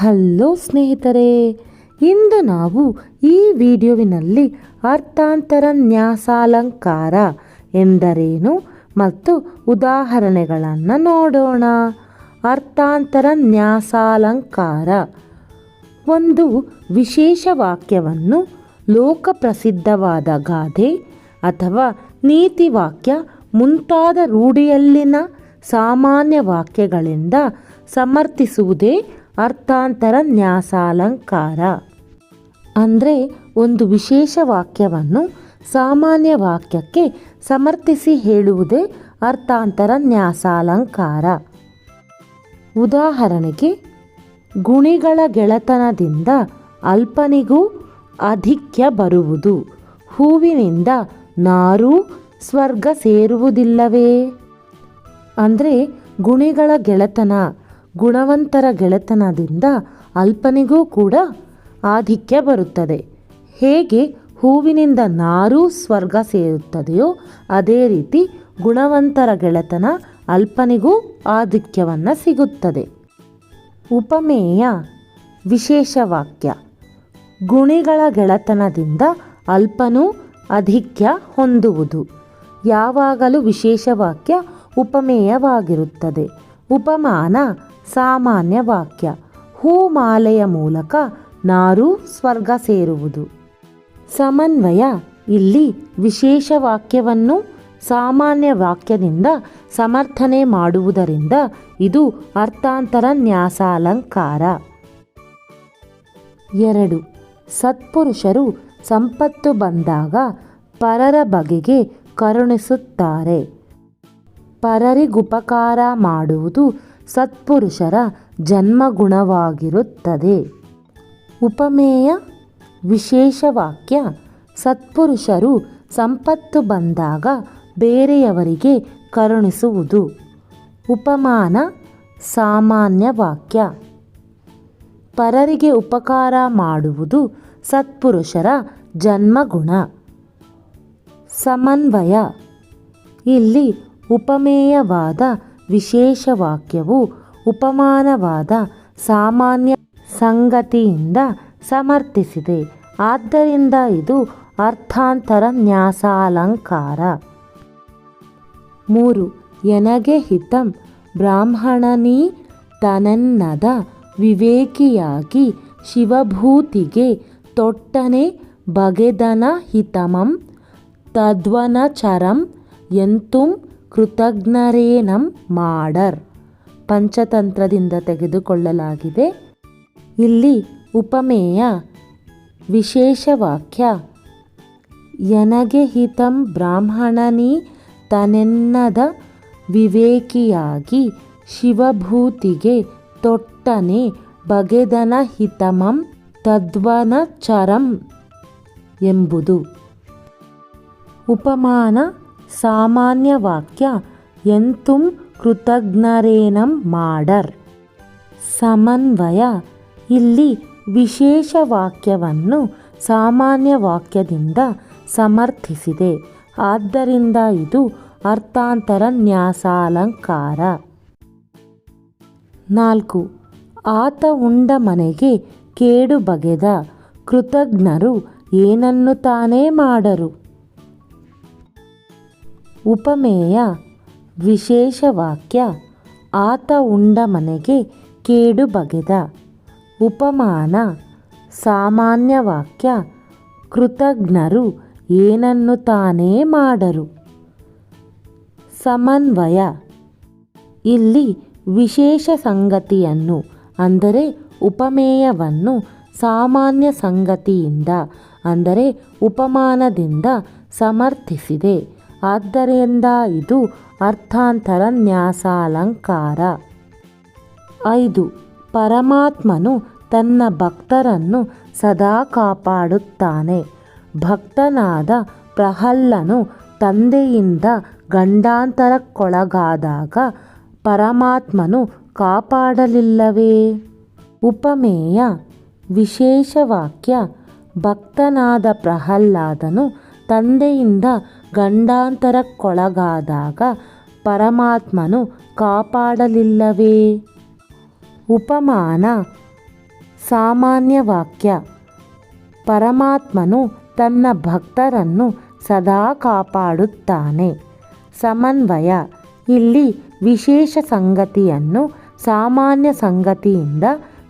Hello ಸ್ನೇಹಿತರೆ, ಇಂದು ನಾವು ಈ ವಿಡಿಯೋವಿನಲ್ಲಿ ಅರ್ಥಾಂತರ ನ್ಯಾಸಾಲಂಕಾರ ಎಂದರೇನು ಮತ್ತು ಉದಾಹರಣೆಗಳನ್ನು ನೋಡೋಣ. ಅರ್ಥಾಂತರ ನ್ಯಾಸಾಲಂಕಾರ ಒಂದು ವಿಶೇಷ ವಾಕ್ಯವನ್ನು ಲೋಕಪ್ರಸಿದ್ಧವಾದ ಗಾದೆ ಅಥವಾ ನೀತಿವಾಕ್ಯ ಮುಂತಾದ ರೂಢಿಯಲ್ಲಿನ ಸಾಮಾನ್ಯ ವಾಕ್ಯಗಳಿಂದ ಸಮರ್ಥಿಸುವುದೇ ಅರ್ಥಾಂತರ ನ್ಯಾಸಾಲಂಕಾರ. ಅಂದರೆ ಒಂದು ವಿಶೇಷ ವಾಕ್ಯವನ್ನು ಸಾಮಾನ್ಯ ವಾಕ್ಯಕ್ಕೆ ಸಮರ್ಥಿಸಿ ಹೇಳುವುದೇ ಅರ್ಥಾಂತರ ನ್ಯಾಸಾಲಂಕಾರ. ಉದಾಹರಣೆಗೆ, ಗುಣಿಗಳ ಗೆಳೆತನದಿಂದ ಅಲ್ಪನಿಗೂ ಅಧಿಕ್ಯ ಬರುವುದು, ಹೂವಿನಿಂದ ನಾರೂ ಸ್ವರ್ಗ ಸೇರುವುದಿಲ್ಲವೇ? ಅಂದರೆ ಗುಣಿಗಳ ಗೆಳೆತನ ಗುಣವಂತರ ಗೆಳೆತನದಿಂದ ಅಲ್ಪನಿಗೂ ಕೂಡ ಆಧಿಕ್ಯ ಬರುತ್ತದೆ. ಹೇಗೆ ಹೂವಿನಿಂದ ನಾರೂ ಸ್ವರ್ಗ ಸೇರುತ್ತದೆಯೋ ಅದೇ ರೀತಿ ಗುಣವಂತರ ಗೆಳೆತನ ಅಲ್ಪನಿಗೂ ಆಧಿಕ್ಯವನ್ನು ಸಿಗುತ್ತದೆ. ಉಪಮೇಯ ವಿಶೇಷ ವಾಕ್ಯ. ಗುಣಿಗಳ ಗೆಳೆತನದಿಂದ ಅಲ್ಪನೂ ಅಧಿಕ್ಯ ಹೊಂದುವುದು. ಯಾವಾಗಲೂ ವಿಶೇಷ ವಾಕ್ಯ ಉಪಮೇಯವಾಗಿರುತ್ತದೆ. ಉಪಮಾನ ಸಾಮಾನ್ಯ ವಾಕ್ಯ ಹೂಮಾಲೆಯ ಮೂಲಕ ನಾರು ಸ್ವರ್ಗ ಸೇರುವುದು. ಸಮನ್ವಯ. ಇಲ್ಲಿ ವಿಶೇಷ ವಾಕ್ಯವನ್ನು ಸಾಮಾನ್ಯ ವಾಕ್ಯದಿಂದ ಸಮರ್ಥನೆ ಮಾಡುವುದರಿಂದ ಇದು ಅರ್ಥಾಂತರ ನ್ಯಾಸಾಲಂಕಾರ. ಎರಡು. ಸತ್ಪುರುಷರು ಸಂಪತ್ತು ಬಂದಾಗ ಪರರ ಬಗೆಗೆ ಕರುಣಿಸುತ್ತಾರೆ. ಪರರಿಗುಪಕಾರ ಮಾಡುವುದು ಸತ್ಪುರುಷರ ಜನ್ಮಗುಣವಾಗಿರುತ್ತದೆ. ಉಪಮೇಯ ವಿಶೇಷ ವಾಕ್ಯ ಸತ್ಪುರುಷರು ಸಂಪತ್ತು ಬಂದಾಗ ಬೇರೆಯವರಿಗೆ ಕರುಣಿಸುವುದು. ಉಪಮಾನ, ಸಾಮಾನ್ಯ ವಾಕ್ಯ. ಪರರಿಗೆ ಉಪಕಾರ ಮಾಡುವುದು ಸತ್ಪುರುಷರ ಜನ್ಮಗುಣ. ಸಮನ್ವಯ. ಇಲ್ಲಿ ಉಪಮೇಯವಾದ ವಿಶೇಷ ವಾಕ್ಯವು ಉಪಮಾನವಾದ ಸಾಮಾನ್ಯ ಸಂಗತಿಯಿಂದ ಸಮರ್ಥಿಸಿದೆ. ಆದ್ದರಿಂದ ಇದು ಅರ್ಥಾಂತರ ನ್ಯಾಸಾಲಂಕಾರ. ಮೂರು, ಎನಗೆ ಹಿತಂ ಬ್ರಾಹ್ಮಣನೀ ತನನ್ನದ ವಿವೇಕಿಯಾಗಿ ಶಿವಭೂತಿಗೆ ತೊಟ್ಟನೆ ಬಗೆದನ ಹಿತಮಂ ತದ್ವನಚರಂ ಎಂತುಂ ಕೃತಜ್ಞರೇನಂ ಮಾಡರ್. ಪಂಚತಂತ್ರದಿಂದ ತೆಗೆದುಕೊಳ್ಳಲಾಗಿದೆ. ಇಲ್ಲಿ ಉಪಮೇಯ, ವಿಶೇಷ ವಾಕ್ಯ ಯನಗೆ ಹಿತಂ ಬ್ರಾಹ್ಮಣನಿ ತನೆನ್ನದ ವಿವೇಕಿಯಾಗಿ ಶಿವಭೂತಿಗೆ ತೊಟ್ಟನೆ ಬಗೆದನ ಹಿತಮಂ ತದ್ವನ ಚರಂ ಎಂಬುದು ಉಪಮಾನ ಸಾಮಾನ್ಯ ವಾಕ್ಯ ಎಂತುಂ ಕೃತಜ್ಞರೇನಂ ಮಾಡರ್ ಸಮನ್ವಯ, ಇಲ್ಲಿ ವಿಶೇಷ ವಾಕ್ಯವನ್ನು ಸಾಮಾನ್ಯ ವಾಕ್ಯದಿಂದ ಸಮರ್ಥಿಸಿದೆ. ಆದ್ದರಿಂದ ಇದು ಅರ್ಥಾಂತರ ನ್ಯಾಸಾಲಂಕಾರ. ನಾಲ್ಕು, ಆತ ಉಂಡ ಮನೆಗೆ ಕೇಡು ಬಗೆದ ಕೃತಜ್ಞರು ಏನನ್ನು ತಾನೇ ಮಾಡರು? ಉಪಮೇಯ ವಿಶೇಷ ವಾಕ್ಯ ಆತ ಉಂಡ ಮನೆಗೆ ಕೇಡು ಬಗೆದ. ಉಪಮಾನ ಸಾಮಾನ್ಯ ವಾಕ್ಯ ಕೃತಜ್ಞರು ಏನನ್ನು ತಾನೇ ಮಾಡರು. ಸಮನ್ವಯ ಇಲ್ಲಿ ವಿಶೇಷ ಸಂಗತಿಯನ್ನು ಅಂದರೆ ಉಪಮೇಯವನ್ನು ಸಾಮಾನ್ಯ ಸಂಗತಿಯಿಂದ ಅಂದರೆ ಉಪಮಾನದಿಂದ ಸಮರ್ಥಿಸಿದೆ. ಆದ್ದರಿಂದ ಇದು ಅರ್ಥಾಂತರ ನ್ಯಾಸಾಲಂಕಾರ. ಐದು. ಪರಮಾತ್ಮನು ತನ್ನ ಭಕ್ತರನ್ನು ಸದಾ ಕಾಪಾಡುತ್ತಾನೆ. ಭಕ್ತನಾದ ಪ್ರಹಲ್ಲನು ತಂದೆಯಿಂದ ಗಂಡಾಂತರಕ್ಕೊಳಗಾದಾಗ ಪರಮಾತ್ಮನು ಕಾಪಾಡಲಿಲ್ಲವೇ? ಉಪಮೇಯ. ವಿಶೇಷ ವಾಕ್ಯ ಭಕ್ತನಾದ ಪ್ರಹ್ಲಾದನು ತಂದೆಯಿಂದ ಗಂಡಾಂತರಕ್ಕೊಳಗಾದಾಗ ಪರಮಾತ್ಮನು ಕಾಪಾಡಲಿಲ್ಲವೇ? ಉಪಮಾನ ಸಾಮಾನ್ಯ ವಾಕ್ಯ ಪರಮಾತ್ಮನು ತನ್ನ ಭಕ್ತರನ್ನು ಸದಾ ಕಾಪಾಡುತ್ತಾನೆ. ಸಮನ್ವಯ. ಇಲ್ಲಿ ವಿಶೇಷ ಸಂಗತಿಯನ್ನು ಸಾಮಾನ್ಯ ಸಂಗತಿಯಿಂದ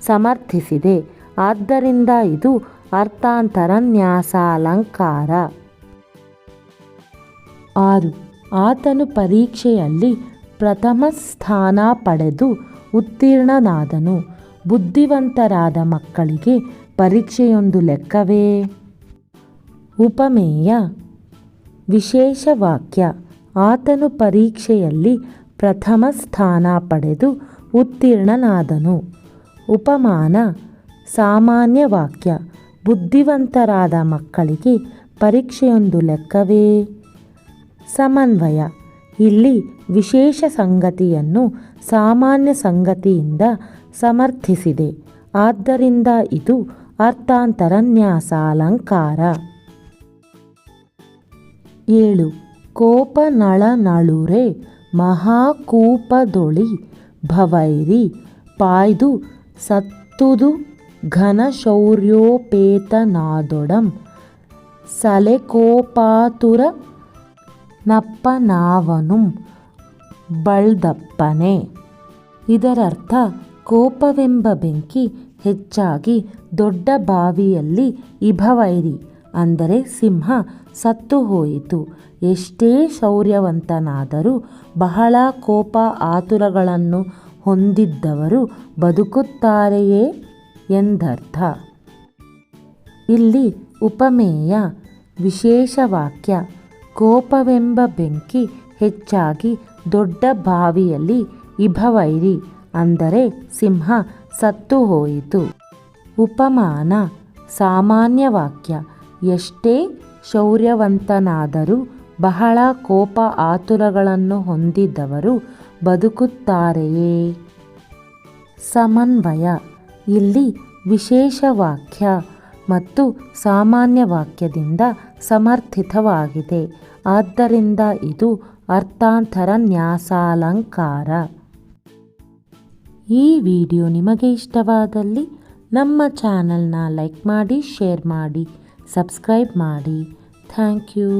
ಸಮರ್ಥಿಸಿದೆ. ಆದ್ದರಿಂದ ಇದು ಅರ್ಥಾಂತರ ನ್ಯಾಸಾಲಂಕಾರ ಆರು. ಆತನು ಪರೀಕ್ಷೆಯಲ್ಲಿ ಪ್ರಥಮ ಸ್ಥಾನ ಪಡೆದು ಉತ್ತೀರ್ಣನಾದನು. ಬುದ್ಧಿವಂತರಾದ ಮಕ್ಕಳಿಗೆ ಪರೀಕ್ಷೆಯೊಂದು ಲೆಕ್ಕವೇ. ಉಪಮೇಯ. ವಿಶೇಷ ವಾಕ್ಯ. ಆತನು ಪರೀಕ್ಷೆಯಲ್ಲಿ ಪ್ರಥಮ ಸ್ಥಾನ ಪಡೆದು ಉತ್ತೀರ್ಣನಾದನು. ಉಪಮಾನ. ಸಾಮಾನ್ಯ ವಾಕ್ಯ. ಬುದ್ಧಿವಂತರಾದ ಮಕ್ಕಳಿಗೆ ಪರೀಕ್ಷೆಯೊಂದು ಲೆಕ್ಕವೇ. ಸಮನ್ವಯ. ಇಲ್ಲಿ ವಿಶೇಷ ಸಂಗತಿಯನ್ನು ಸಾಮಾನ್ಯ ಸಂಗತಿಯಿಂದ ಸಮರ್ಥಿಸಿದೆ. ಆದ್ದರಿಂದ ಇದು ಅರ್ಥಾಂತರ ನ್ಯಾಸಾಲಂಕಾರ ಏಳು. ಕೋಪ ನಳ ನಳುರೆ ಮಹಾಕೂಪದೊಳಿ ಭವೈರಿ ಪಾಯ್ದು ಸತ್ತುದು ಘನ ಶೌರ್ಯೋಪೇತನಾದೊಡಂ ಸಲೆಕೋಪಾತುರ ನಪ್ಪನಾವನು ಬಳ್ದಪ್ಪನೆ. ಇದರರ್ಥ, ಕೋಪವೆಂಬ ಬೆಂಕಿ ಹೆಚ್ಚಾಗಿ ದೊಡ್ಡ ಬಾವಿಯಲ್ಲಿ ಇಭವೈರಿ, ಅಂದರೆ ಸಿಂಹ ಸತ್ತು ಹೋಯಿತು. ಎಷ್ಟೇ ಶೌರ್ಯವಂತನಾದರೂ ಬಹಳ ಕೋಪ ಆತುರಗಳನ್ನು ಹೊಂದಿದ್ದವರು ಬದುಕುತ್ತಾರೆಯೇ ಎಂದರ್ಥ. ಇಲ್ಲಿ ಉಪಮೇಯ ವಿಶೇಷ ವಾಕ್ಯ ಕೋಪವೆಂಬ ಬೆಂಕಿ ಹೆಚ್ಚಾಗಿ ದೊಡ್ಡ ಬಾವಿಯಲ್ಲಿ ಇಭವೈರಿ ಅಂದರೆ ಸಿಂಹ ಸತ್ತು ಹೋಯಿತು. ಉಪಮಾನ, ಸಾಮಾನ್ಯ ವಾಕ್ಯ, ಎಷ್ಟೇ ಶೌರ್ಯವಂತನಾದರೂ ಬಹಳ ಕೋಪ ಆತುರಗಳನ್ನು ಹೊಂದಿದ್ದವರು ಬದುಕುತ್ತಾರೆಯೇ? ಸಮನ್ವಯ, ಇಲ್ಲಿ ವಿಶೇಷ ವಾಕ್ಯ ಮತ್ತು ಸಾಮಾನ್ಯ ವಾಕ್ಯದಿಂದ ಸಮರ್ಥಿತವಾಗಿದೆ. ಆದ್ದರಿಂದ ಇದು ಅರ್ಥಾಂತರ ನ್ಯಾಸಾಲಂಕಾರ. ಈ ವಿಡಿಯೋ ನಿಮಗೆ ಇಷ್ಟವಾದಲ್ಲಿ ನಮ್ಮ ಚಾನಲ್ನ ಲೈಕ್ ಮಾಡಿ, ಶೇರ್ ಮಾಡಿ, ಸಬ್ಸ್ಕ್ರೈಬ್ ಮಾಡಿ. Thank you.